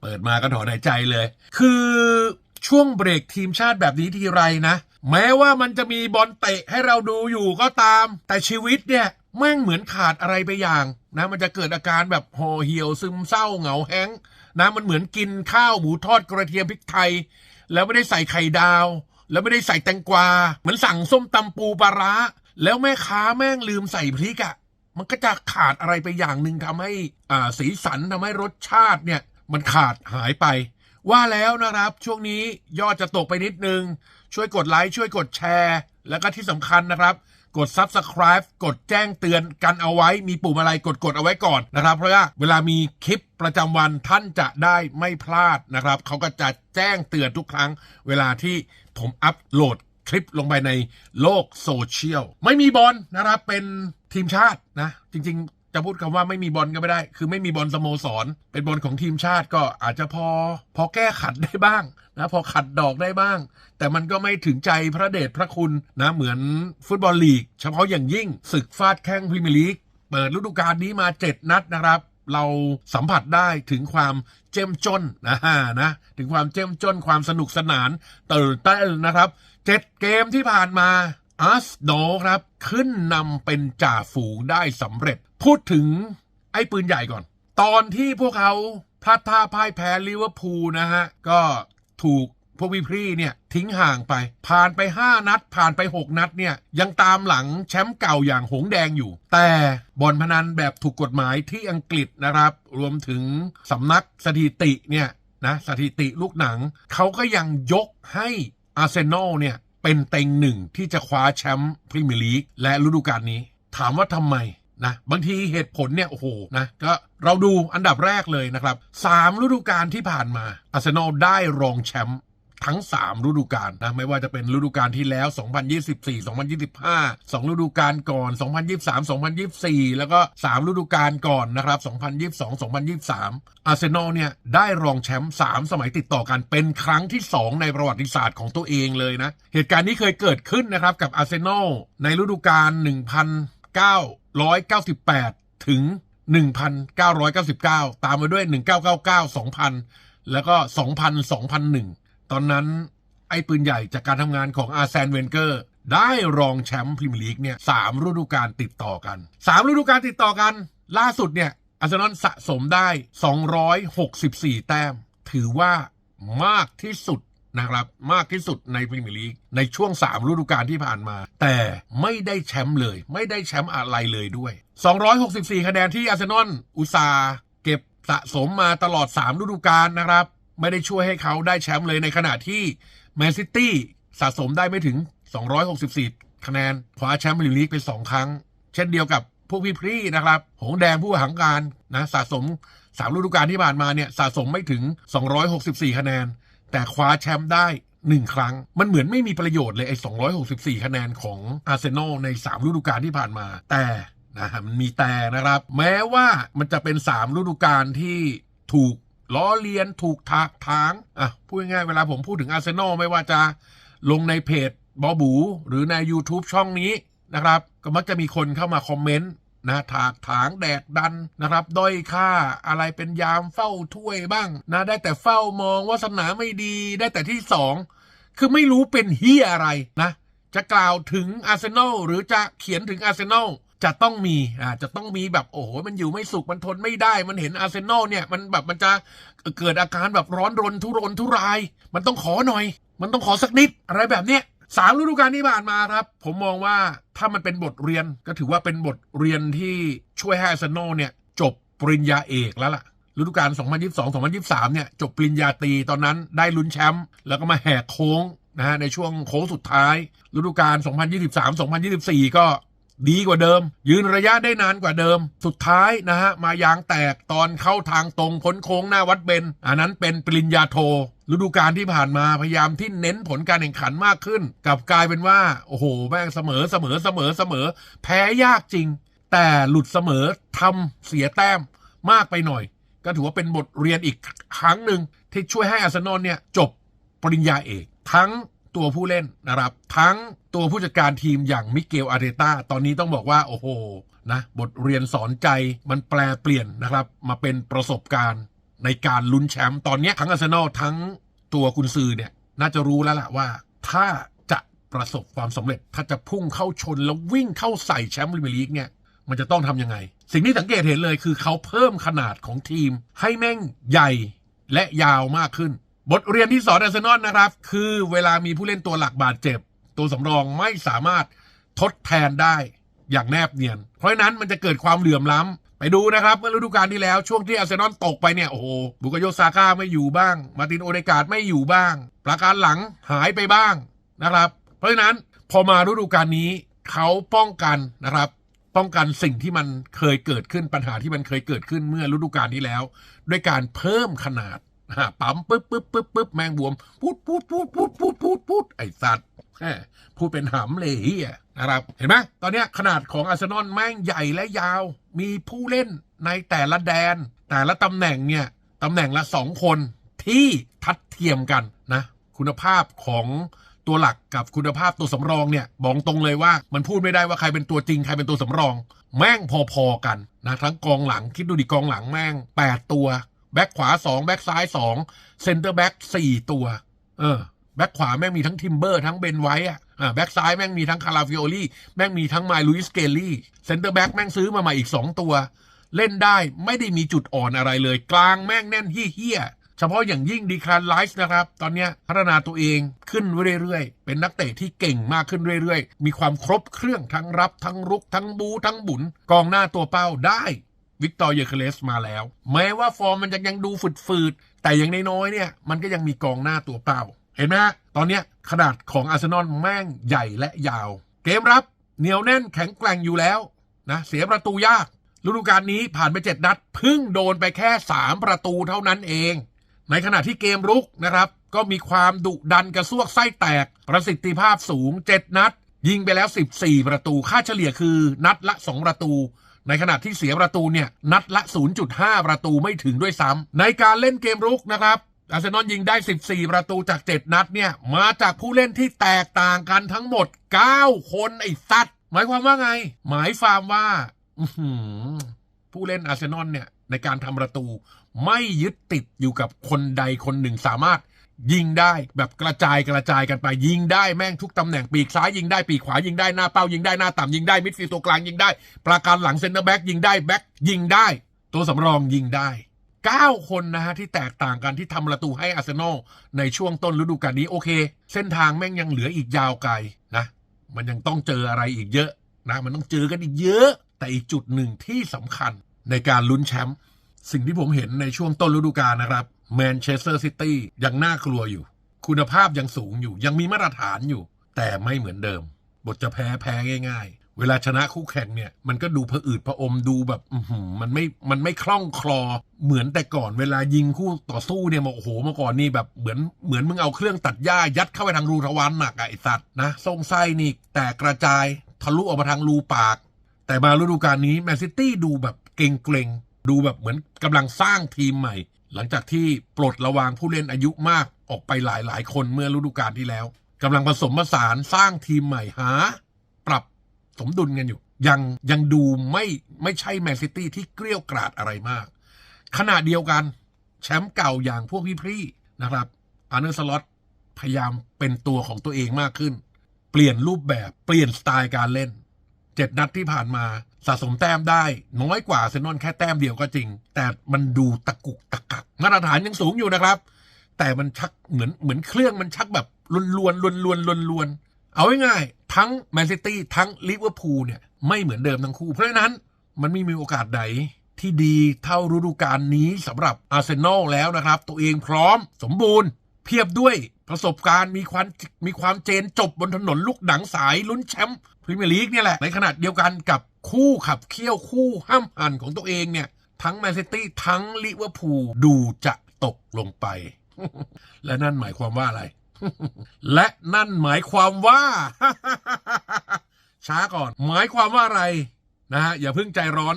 เปิดมาก็ถอนหายใจเลย คือช่วงเบรกทีมชาติแบบนี้ทีไรนะ แม้ว่ามันจะมีบอลเตะให้เราดูอยู่ก็ตาม แต่ชีวิตเนี่ยแม่งเหมือนขาดอะไรไปอย่างนะ มันจะเกิดอาการแบบห่อเหี่ยวซึมเศร้าเหงาแห้งนะมันเหมือนกินข้าวหมูทอดกระเทียมพริกไทย แล้วไม่ได้ใส่ไข่ดาว แล้วไม่ได้ใส่แตงกวาเหมือนสั่งส้มตำปูปลาร้า แล้วแม่ค้าแม่งลืมใส่พริกอะ มันก็จะขาดอะไรไปอย่างหนึ่งทำให้อ่าสีสันทำให้รสชาติเนี่ยมันขาดหายไป ว่าแล้วนะครับ ช่วงนี้ยอดจะตกไปนิดนึง ช่วยกดไลค์ช่วยกดแชร์ แล้วก็ที่สำคัญนะครับกด Subscribe กดแจ้งเตือนกันเอาไว้ มีปุ่มอะไรกดกดเอาไว้ก่อนนะครับ เพราะว่าเวลามีคลิปประจำวันท่านจะได้ไม่พลาดนะครับ เขาก็จะแจ้งเตือนทุกครั้ง เวลาที่ผมอัปโหลด คลิปลงไปในโลกโซเชียล ไม่มีบอลนะครับ เป็นทีมชาตินะ จริง ๆ จะพูดคำว่าไม่มีบอลก็ไม่ได้ คือไม่มีบอลสโมสร เป็นบอลของทีมชาติก็อาจจะพอ พอแก้ขัดได้บ้างนะพอขัดดอกได้บ้าง แต่มันก็ไม่ถึงใจพระเดชพระคุณนะเหมือนฟุตบอลลีก เฉพาะอย่างยิ่งศึกฟาดแข้งพรีเมียร์ลีกเปิดฤดูกาลนี้มา 7 นัดนะครับเราสัมผัสได้ถึงความเจ้มจนนะฮะนะ ถึงความเจ้มจนความสนุกสนานตื่นเต้นนะครับ เจ็ดเกมที่ผ่านมาอาร์สโนครับ ขึ้นนำเป็นจ่าฝูงได้สำเร็จ พูดถึงไอ้ปืนใหญ่ก่อน ตอนที่พวกเขาพลาดท่าพ่ายแพ้ลิเวอร์พูลนะฮะ ก็ถูกพวกพี่พรีเนี่ยทิ้งห่างไป ผ่านไป 5 นัด ผ่านไป 6 นัดเนี่ยยังตามหลังแชมป์เก่าอย่างหงแดงอยู่ แต่บอลพนันแบบถูกกฎหมายที่อังกฤษนะครับ รวมถึงสำนักสถิติเนี่ยนะสถิติลูกหนัง เขาก็ยังยกให้ อาร์เซนอลเนี่ยเป็นเต็งหนึ่งที่จะคว้าแชมป์พรีเมียร์ลีกและฤดูกาลนี้ ถามว่าทำไมนะบางทีเหตุผลเนี่ย โอ้โหนะก็เราดูอันดับแรกเลยนะครับสามฤดูกาลที่ผ่านมาอาร์เซนอลได้รองแชมป์ ทั้ง 3 ฤดูกาลนะไม่ว่าจะเป็นฤดูกาลที่แล้ว 2024 2025 2 ฤดูกาลก่อน 2023 2024 แล้วก็ 3 ฤดูกาลก่อนนะครับ 2022 2023 อาร์เซนอลเนี่ยได้รองแชมป์3สมัยติดต่อกันเป็นครั้งที่ 2 ในประวัติศาสตร์ของตัวเองเลยนะ เหตุการณ์นี้เคยเกิดขึ้นนะครับกับอาร์เซนอลในฤดูกาล1998 ถึง 1999 ตามมาด้วย 1999 2000 แล้วก็ 2000 2001 ตอนนั้นไอ้ปืนใหญ่จากการทำงานของอาร์แซนเวนเกอร์ ได้รองแชมป์พรีเมียร์ลีกเนี่ยสามฤดูกาลติดต่อกันสามฤดูกาลติดต่อกัน ล่าสุดเนี่ยอาร์เซนอลสะสมได้ 264 แต้ม ถือว่ามากที่สุดนะครับมากที่สุดในพรีเมียร์ลีกในช่วง 3 ฤดูกาลที่ผ่านมา แต่ไม่ได้แชมป์เลย ไม่ได้แชมป์อะไรเลยด้วย 264 คะแนนที่อาร์เซนอลอุตสาห์เก็บสะสมมาตลอด 3 ฤดูกาลนะครับ ไม่ได้ช่วยให้เขาได้แชมป์เลยในขณะที่แมนซิตี้สะสมได้ไม่ถึง 264 คะแนนคว้าแชมป์ลีกไป2ครั้ง เช่นเดียวกับพวกพี่พรีนะครับ หงแดงผู้หังการนะสะสม3ฤดูกาลที่ผ่านมาเนี่ยสะสมไม่ถึง 264 คะแนน แต่คว้าแชมป์ได้1ครั้ง มันเหมือนไม่มีประโยชน์เลยไอ้264 คะแนนของอาร์เซนอลใน 3 ฤดูกาลที่ผ่านมา แต่นะฮะมันมีแต่นะครับ แม้ว่ามันจะเป็น 3 ฤดูกาลที่ถูก ล้อเลียนถูกถากถางอะพูดง่ายๆเวลาผมพูดถึงอาร์เซนอลไม่ว่าจะลงในเพจบอบู หรือใน YouTube ช่องนี้นะครับ ก็มักจะมีคนเข้ามาคอมเมนต์นะถากถางแดกดันนะครับ ด้อยค่าอะไรเป็นยามเฝ้าถ้วยบ้างนะได้แต่เฝ้ามองว่าสนามไม่ดีได้แต่ที่สองคือไม่รู้เป็นเฮียอะไรนะ จะกล่าวถึงอาร์เซนอลหรือจะเขียนถึงอาร์เซนอล จะต้องมีอ่าจะต้องมีแบบโอ้โหมันอยู่ไม่สุขมันทนไม่ได้ มันเห็นอาร์เซนอลเนี่ยมันแบบมันจะเกิดอาการแบบร้อนรนทุรนทุราย มันต้องขอหน่อย มันต้องขอสักนิดอะไรแบบเนี้ยสามฤดูกาลที่ผ่านมาครับ ผมมองว่าถ้ามันเป็นบทเรียนก็ถือว่าเป็นบทเรียนที่ช่วยให้อาร์เซนอลเนี่ยจบปริญญาเอกแล้วล่ะฤดูกาล 2022-2023 เนี่ย จบปริญญาตรีตอนนั้นได้ลุ้นแชมป์แล้วก็มาแหกโค้งนะฮะในช่วงโค้งสุดท้าย ฤดูกาล 2023-2024 ก็ ดีกว่าเดิม ยืนระยะได้นานกว่าเดิม สุดท้ายนะฮะ มายางแตกตอนเข้าทางตรงพ้นโค้งหน้าวัดเบนอันนั้นเป็นปริญญาโทฤดูกาลที่ผ่านมาพยายามที่เน้นผลการแข่งขันมากขึ้นกับกลายเป็นว่า โอ้โห แม่งเสมอเสมอเสมอเสมอ แพ้ยากจริง แต่หลุดเสมอทำเสียแต้มมากไปหน่อย ก็ถือว่าเป็นบทเรียนอีกครั้งหนึ่งที่ช่วยให้อาร์เซนอลเนี่ยจบปริญญาเอก ทั้ง ตัวผู้เล่นนะครับ ทั้งตัวผู้จัดการทีมอย่างมิเกลอาร์เตต้าตอนนี้ต้องบอกว่า โอ้โหนะบทเรียนสอนใจมันแปลเปลี่ยนนะครับ มาเป็นประสบการณ์ในการลุ้นแชมป์ตอนนี้ทั้งอาร์เซนอลทั้งตัวกุนซือเนี่ย น่าจะรู้แล้วล่ะว่า ถ้าจะประสบความสำเร็จถ้าจะพุ่งเข้าชนแล้ววิ่งเข้าใส่แชมป์พรีเมียร์ลีกเนี่ยมันจะต้องทำยังไง สิ่งที่สังเกตเห็นเลยคือเขาเพิ่มขนาดของทีมให้แม่งใหญ่และยาวมากขึ้น บทเรียนที่สอนอาร์เซนอลนะครับ คือเวลามีผู้เล่นตัวหลักบาดเจ็บ ตัวสำรองไม่สามารถทดแทนได้อย่างแนบเนียน เพราะฉะนั้นมันจะเกิดความเหลื่อมล้ำไปดูนะครับ เมื่อฤดูกาลที่แล้วช่วงที่อาร์เซนอลตกไปเนี่ย โอ้โหบุกโยซาก้าไม่อยู่บ้าง มาตินโอเดการ์ดไม่อยู่บ้าง ประการหลังหายไปบ้างนะครับ เพราะฉะนั้นพอมาฤดูกาลนี้เขาป้องกันนะครับป้องกันสิ่งที่มันเคยเกิดขึ้นปัญหาที่มันเคยเกิดขึ้นเมื่อฤดูกาลที่แล้ว ด้วยการเพิ่มขนาด ปั๊มปึ๊บปึ๊บปึ๊บปึ๊บแมงบวมพูดพูดพูดพูดพูดพูดพูดไอสัตว์แหมพูดเป็นหำเลยเฮียนะครับ เห็นไหมตอนนี้ขนาดของอาร์เซนอลแม่งใหญ่และยาว มีผู้เล่นในแต่ละแดน แต่ละตำแหน่งเนี่ยตำแหน่งละสองคนที่ทัดเทียมกันนะ คุณภาพของตัวหลักกับคุณภาพตัวสำรองเนี่ยบอกตรงเลยว่ามันพูดไม่ได้ว่าใครเป็นตัวจริงใครเป็นตัวสำรอง แม่งพอๆกันนะทั้งกองหลังคิดดูดิกองหลังแม่ง 8 ตัว แบ็คขวา2แบ็คซ้าย2เซนเตอร์แบ็ค4ตัว เออแบ็คขวาแม่งมีทั้งทิมเบอร์ทั้งเบนไว้อะแบ็คซ้ายแม่งมีทั้งคาราฟิโอลี่แม่งมีทั้งไมลุยสเกลลี่เซนเตอร์แบ็คแม่งซื้อมาใหม่อีก2ตัว เล่นได้ไม่ได้มีจุดอ่อนอะไรเลย กลางแม่งแน่นเฮี้ยเฉพาะอย่างยิ่งดีคลานไลฟ์นะครับ ตอนนี้พัฒนาตัวเองขึ้นเรื่อยๆ เป็นนักเตะที่เก่งมากขึ้นเรื่อยๆ มีความครบเครื่องทั้งรับทั้งรุกทั้งบูทั้งบุนกองหน้าตัวเป้าได้ วิกตอร์เยเคเลสมาแล้ว แม้ว่าฟอร์มมันจะยังดูฝืดๆ แต่อย่างน้อยๆเนี่ย มันก็ยังมีกองหน้าตัวเป้า เห็นไหมฮะ ตอนเนี้ยขนาดของอาร์เซนอลแม่งใหญ่และยาว เกมรับเหนียวแน่นแข็งแกร่งอยู่แล้วนะเสียประตูยากฤดูกาลนี้ผ่านไปเจ็ดนัดเพิ่งโดนไปแค่ 3 ประตูเท่านั้นเอง ในขณะที่เกมรุกนะครับ ก็มีความดุดันกระซวกไส้แตก ประสิทธิภาพสูง 7 นัด ยิงไปแล้ว 14 ประตูค่าเฉลี่ยคือนัดละ 2 ประตู ในขณะที่เสียประตูเนี่ยนัดละ 0.5 ประตูไม่ถึงด้วยซ้ำในการเล่นเกมรุกนะครับอาร์เซนอลยิงได้ 14 ประตูจาก 7 นัดเนี่ย มาจากผู้เล่นที่แตกต่างกันทั้งหมด 9 คนไอ้สัตว์หมายความว่าไง หมายความว่าผู้เล่นอาร์เซนอลเนี่ย ในการทำประตู ไม่ยึดติดอยู่กับคนใดคนหนึ่งสามารถ ยิงได้แบบกระจายกระจายกันไป ยิงได้แม่งทุกตำแหน่งปีกซ้ายยิงได้ปีกขวายิงได้หน้าเป้ายิงได้หน้าต่ำยิงได้มิดฟิลด์ตัวกลางยิงได้ ประการหลังเซนเตอร์แบ็กยิงได้แบ็กยิงได้ ตัวสำรองยิงได้ 9 คนนะฮะที่แตกต่างกันที่ทำประตูให้อาร์เซนอลในช่วงต้นฤดูกาลนี้โอเค เส้นทางแม่งยังเหลืออีกยาวไกลนะ มันยังต้องเจออะไรอีกเยอะนะมันต้องเจอกันอีกเยอะ แต่อีกจุดหนึ่งที่สำคัญในการลุ้นแชมป์สิ่งที่ผมเห็นในช่วงต้นฤดูกาลนะครับ แมนเชสเตอร์ซิตี้ยังน่ากลัวอยู่ คุณภาพยังสูงอยู่ ยังมีมาตรฐานอยู่ แต่ไม่เหมือนเดิม บทจะแพ้แพ้ง่าย ๆ เวลาชนะคู่แข่งเนี่ย มันก็ดูผะอืดผะอมดูแบบมันไม่มันไม่คล่องคลอ เหมือนแต่ก่อนเวลายิงคู่ต่อสู้เนี่ยมาโอ้โหเมื่อก่อนนี่แบบเหมือนเหมือนมึงเอาเครื่องตัดหญ้ายัดเข้าไปทางรูทวารหนักอะไอสัตว์นะส่งไส้นี่แตกกระจายทะลุออกมาทางรูปาก แต่มาฤดูกาลนี้แมนซิตี้ดูแบบเกรงๆดูแบบเหมือนกำลังสร้างทีมใหม่ หลังจากที่ปลดระวางผู้เล่นอายุมากออกไปหลายๆคนเมื่อฤดูกาลที่แล้วกำลังผสมผสานสร้างทีมใหม่หา ปรับสมดุลกันอยู่ ยังยังดูไม่ไม่ใช่แมนซิตี้ที่เกลี้ยวกราดอะไรมาก ขณะเดียวกัน แชมป์เก่าอย่างพวกพี่ๆนะครับอาร์เนอร์สล็อตพยายามเป็นตัวของตัวเองมากขึ้น เปลี่ยนรูปแบบเปลี่ยนสไตล์การเล่น เจ็ดนัดที่ผ่านมาสะสมแต้มได้ น้อยกว่าอาร์เซนอนแค่แต้มเดียวก็จริง แต่มันดูตะกุกตะกักมาตรฐานยังสูงอยู่นะครับ แต่มันชักเหมือนเหมือนเครื่องมันชักแบบลวนลวนลวนลวนลวนลวนเอาง่ายๆทั้งแมนซิตี้ทั้งลิเวอร์พูลเนี่ยไม่เหมือนเดิมทั้งคู่ เพราะฉะนั้นมันไม่มีโอกาสใดที่ดีเท่าฤดูกาลนี้สำหรับอาร์เซนอลแล้วนะครับ ตัวเองพร้อมสมบูรณ์ เพียบด้วย ประสบการณ์มีความมีความเจนจบบนถนนลูกหนังสายลุ้นแชมป์พรีเมียร์ลีกเนี่ยแหละ ในขณะเดียวกันกับคู่ขับเคี่ยวคู่ห้ามหันของตัวเองเนี่ย ทั้งแมนซิตี้ทั้งลิเวอร์พูลดูจะตกลงไป และนั่นหมายความว่าอะไร และนั่นหมายความว่า ช้าก่อน หมายความว่าอะไรนะฮะอย่าเพิ่งใจร้อน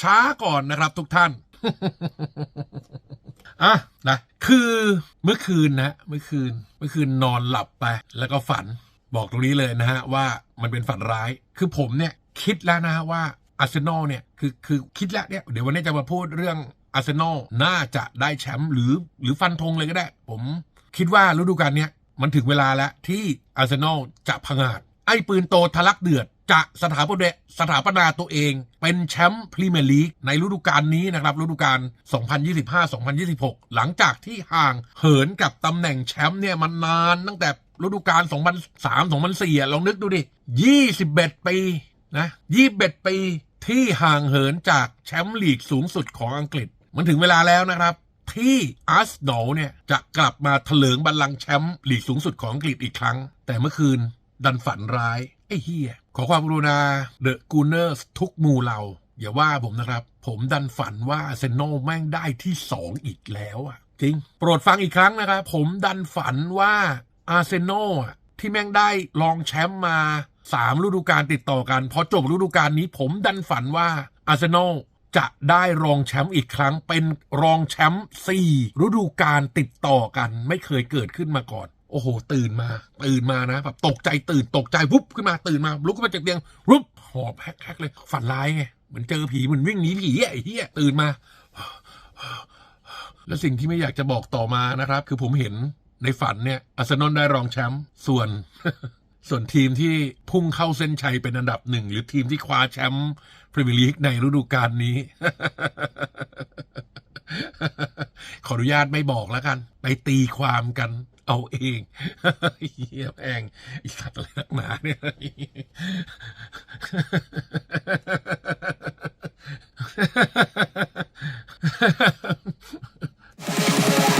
ช้าก่อนนะครับทุกท่าน อะนะคือเมื่อคืนนะเมื่อคืน เมื่อคืนนอนหลับไป แล้วก็ฝันบอกตรงนี้เลยนะฮะว่ามันเป็นฝันร้าย คือผมเนี่ยคิดแล้วนะฮะว่าอาร์เซนอลเนี่ยคือคือคิดแล้วเนี่ยเดี๋ยววันนี้จะมาพูดเรื่องอาร์เซนอลน่าจะได้แชมป์หรือหรือฟันธงเลยก็ได้ ผมคิดว่าฤดูกาลเนี้ยมันถึงเวลาแล้วที่อาร์เซนอลจะพังอาจไอ้ปืนโตทะลักเดือด จะสถาปนาสถาปนาตัวเองเป็นแชมป์พรีเมียร์ลีกในฤดูกาลนี้นะครับฤดูกาล 2025-2026 หลังจากที่ห่างเหินกับตำแหน่งแชมป์เนี่ยมันนานตั้งแต่ฤดูกาล 2003-2004อะลองนึกดูดิ 21 ปีนะ21 ปีที่ห่างเหินจากแชมป์ลีกสูงสุดของอังกฤษ มันถึงเวลาแล้วนะครับที่อาร์เซนอลเนี่ยจะกลับมาเถลิงบัลลังก์แชมป์ลีกสูงสุดของอังกฤษอีกครั้ง แต่เมื่อคืนดันฝันร้าย ไอ้เฮีย ขอความกรุณาเดอะกูเนอร์ทุกมูเรา อย่าว่าผมนะครับ ผมดันฝันว่าอาเซนอลแม่งได้ที่สองอีกแล้วอะ จริง โปรดฟังอีกครั้งนะครับ ผมดันฝันว่าอาร์เซนอลอะที่แม่งได้รองแชมป์มาสามฤดูกาลติดต่อกัน พอจบฤดูกาลนี้ผมดันฝันว่าอาร์เซนอลจะได้รองแชมป์อีกครั้ง เป็นรองแชมป์สี่ฤดูกาลติดต่อกัน ไม่เคยเกิดขึ้นมาก่อน โอ้โห ตื่นมา ตื่นมานะแบบตกใจตื่นตกใจวุบขึ้นมาตื่นมาลุกขึ้นมาจากเตียงวุบหอบแฮกๆเลย ฝันร้ายไงเหมือนเจอผีเหมือนวิ่งหนีผีไอ้เหี้ยตื่นมา แล้วสิ่งที่ไม่อยากจะบอกต่อมานะครับ คือผมเห็นในฝันเนี่ยอาร์เซนอลได้รองแชมป์ส่วนส่วนทีมที่พุ่งเข้าเส้นชัยเป็นอันดับหนึ่ง หรือทีมที่คว้าแชมป์พรีเมียร์ลีกในฤดูกาลนี้ ขออนุญาตไม่บอกแล้วกัน ไปตีความกัน เอาเองเฮียแองอีสัตว์อะไรนักหนาเนี่ย Ha ha ha ha ha.